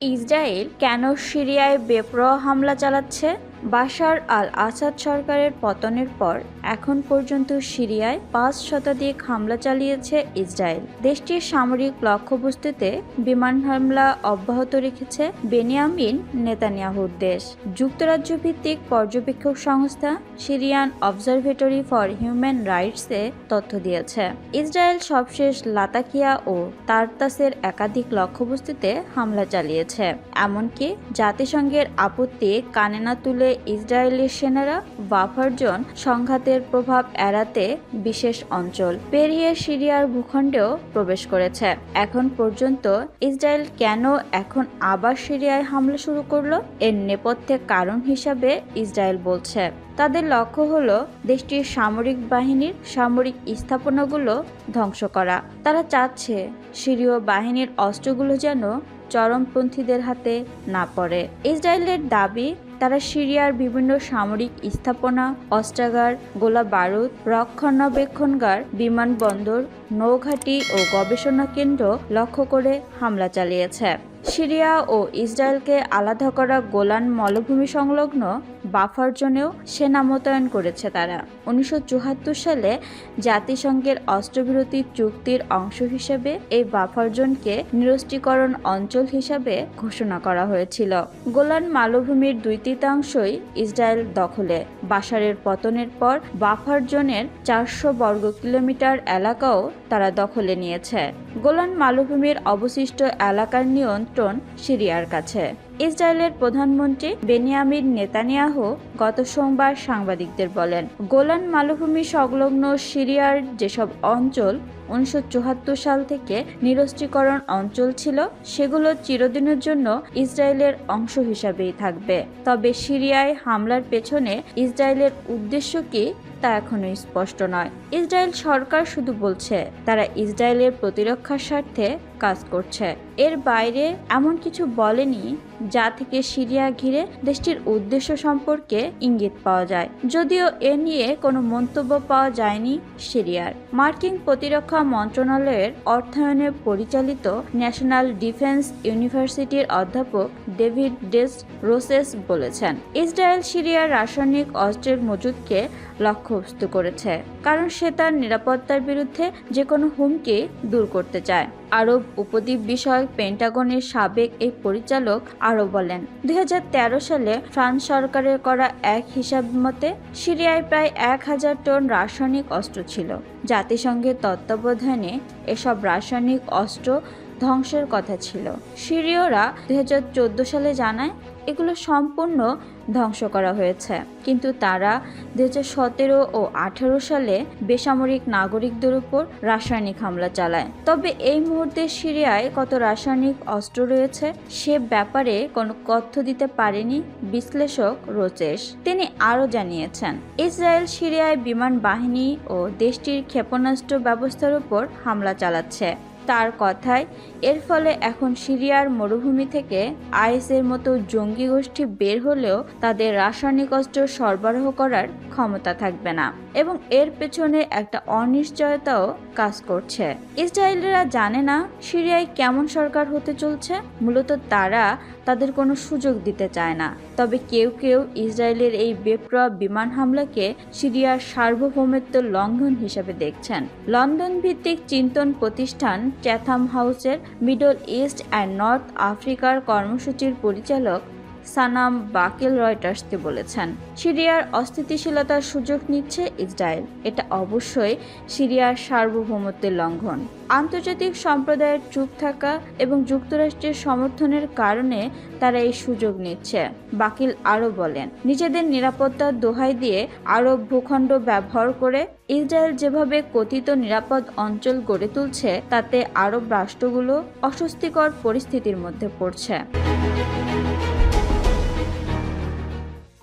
Israel কেন সিরিয়ায় বেপরোয়া হামলা চালাচ্ছে? বাশার আল আসাদ সরকারের পতনের পর এখন পর্যন্ত সিরিয়ায় পাঁচ শতাধিক হামলা চালিয়েছে ইসরায়েল। দেশটির সামরিক লক্ষ্যবস্তুতে বিমান হামলা অব্যাহত রেখেছে বেনিয়ামিন নেতানিয়াহুর দেশ। যুক্তরাজ্য ভিত্তিক পর্যবেক্ষক সংস্থা সিরিয়ান অবজারভেটরি ফর হিউম্যান রাইটসে তথ্য দিয়েছে। ইসরায়েল সবশেষ লাতাকিয়া ও তারতাসের একাধিক লক্ষ্যবস্তুতে হামলা চালিয়েছে। এমনকি জাতিসংঘের আপত্তি কানে না তুলে ইসরায়েলি সেনারা বাফারজন সংঘাতের প্রভাব এড়াতে বিশেষ অঞ্চল পেরিয়ে সিরিয়ার ভূখণ্ডেও প্রবেশ করেছে। এখন পর্যন্ত ইসরায়েল কেন এখন আবার সিরিয়ায় হামলা শুরু করল? এর নেপথ্যে কারণ হিসাবে ইসরায়েল বলছে। তাদের লক্ষ্য হলো দেশটির সামরিক বাহিনীর সামরিক স্থাপনাগুলো ধ্বংস করা। তারা চাচ্ছে সিরীয় বাহিনীর অস্ত্রগুলো যেন চরমপন্থীদের হাতে না পড়ে। ইসরায়েলের দাবি, তারা সিরিয়ার বিভিন্ন সামরিক স্থাপনা, অস্ত্রাগার গোলা বারুদ রক্ষণাবেক্ষণগার, বিমানবন্দর, নৌঘাটি ও গবেষণা কেন্দ্র লক্ষ্য করে হামলা চালিয়েছে। সিরিয়া ও ইসরায়েলকে আলাদা করা গোলান মলভূমি সংলগ্ন বাফার জোনেও সেনা মোতায়েন করেছে তারা। উনিশশো চুয়াত্তর সালে জাতিসংঘের অস্ত্রবিরতি চুক্তির অংশ হিসেবে এই বাফার জোনকে নিরস্ত্রীকরণ অঞ্চল হিসাবে ঘোষণা করা হয়েছিল। গোলান মালভূমির দুই তৃতীয়াংশই ইসরায়েল দখলে। বাশারের পতনের পর বাফার জোনের চারশো বর্গ কিলোমিটার এলাকাও তারা দখলে নিয়েছে। গোলান মালভূমির অবশিষ্ট এলাকার নিয়ন্ত্রণ সিরিয়ার কাছে। ইসরায়েলের প্রধানমন্ত্রী বেনিয়ামিন নেতানিয়াহু গত সোমবার সাংবাদিকদের বলেন, গোলান মালভূমি সংলগ্ন সিরিয়ার যেসব অঞ্চল উনিশশো চুয়াত্তর সাল থেকে নিরস্ত্রীকরণ অঞ্চল ছিল, সেগুলো চিরদিনের জন্য ইসরায়েলের অংশ হিসাবেই থাকবে। তবে সিরিয়ায় হামলার পেছনে ইসরায়েলের উদ্দেশ্য কি তা এখনও স্পষ্ট নয়। ইসরায়েল সরকার শুধু বলছে, তারা ইসরায়েলের প্রতিরক্ষার স্বার্থে কাজ করছে। এর বাইরে এমন কিছু বলেনি যা থেকে সিরিয়া ঘিরে দেশটির উদ্দেশ্য সম্পর্কে ইঙ্গিত পাওয়া যায়। যদিও এ নিয়ে কোনো মন্তব্য পাওয়া যায়নি সিরিয়ার। মার্কিন প্রতিরক্ষা মন্ত্রণালয়ের অর্থায়নে পরিচালিত ন্যাশনাল ডিফেন্স ইউনিভার্সিটির অধ্যাপক ডেভিড ডেস রোসেস বলেছেন, ইসরায়েল সিরিয়ার রাসায়নিক অস্ত্রের মজুদকে লক্ষ্যবস্তু করেছে, কারণ সে তার নিরাপত্তার বিরুদ্ধে যে কোনো হুমকি দূর করতে চায়। আরব উপদ্বীপ বিষয়ক পেন্টাগনের সাবেক এই পরিচালক আরও বলেন, দুই হাজার তেরো সালে ফ্রান্স সরকারের করা এক হিসাব মতে সিরিয়ায় প্রায় এক হাজার টন রাসায়নিক অস্ত্র ছিল। জাতিসংঘের তত্ত্বাবধানে এসব রাসায়নিক অস্ত্র ধ্বংসের কথা ছিল। সিরিয়রা দুই সালে জানায়, এগুলো সম্পূর্ণ ধ্বংস করা হয়েছে। কিন্তু তারা দু সতেরো ও আঠারো সালে বেসামরিক নাগরিকদের উপর রাসায়নিক হামলা চালায়। তবে এই মুহূর্তে সিরিয়ায় কত রাসায়নিক অস্ত্র রয়েছে, সে ব্যাপারে কোনো তথ্য দিতে পারেনি বিশ্লেষক রোচেশ। তিনি আরও জানিয়েছেন, ইসরায়েল সিরিয়ায় বিমান বাহিনী ও দেশটির ক্ষেপণাস্ত্র ব্যবস্থার উপর হামলা চালাচ্ছে। তার কথায়। এর ফলে এখন সিরিয়ার মরুভূমি থেকে আইএসের মতো জঙ্গি গোষ্ঠী বের হলেও তাদের রাসায়নিক অস্ত্র সরবরাহ করার ক্ষমতা থাকবে না এবং এর পেছনে একটা অনিশ্চয়তাও কাজ করছে। ইসরায়েলিরা জানে না সিরিয়ায় কেমন সরকার হতে চলছে। মূলত তারা তাদের কোনো সুযোগ দিতে চায় না। তবে কেউ কেউ ইসরায়েলের এই বেপ্রয়া বিমান হামলাকে সিরিয়ার সার্বভৌমত্ব লঙ্ঘন হিসেবে দেখছেন। লন্ডন ভিত্তিক চিন্তন প্রতিষ্ঠান চ্যাথাম হাউসের মিডল ইস্ট অ্যান্ড নর্থ আফ্রিকার কর্মসূচির পরিচালক। সানাম বাকেল রয়টার্সকে বলেছেন, সিরিয়ার অস্থিতিশীলতার সুযোগ নিচ্ছে ইসরায়েল। এটা অবশ্যই সিরিয়ার সার্বভৌমত্বের লঙ্ঘন। আন্তর্জাতিক সম্প্রদায়ের চুপ থাকা এবং যুক্তরাষ্ট্রের সমর্থনের কারণে তারা এই সুযোগ নিচ্ছে। বাকিল আরও বলেন, নিজেদের নিরাপত্তার দোহাই দিয়ে আরব ভূখণ্ড ব্যবহার করে ইসরায়েল যেভাবে কথিত নিরাপদ অঞ্চল গড়ে তুলছে, তাতে আরব রাষ্ট্রগুলো অস্বস্তিকর পরিস্থিতির মধ্যে পড়ছে।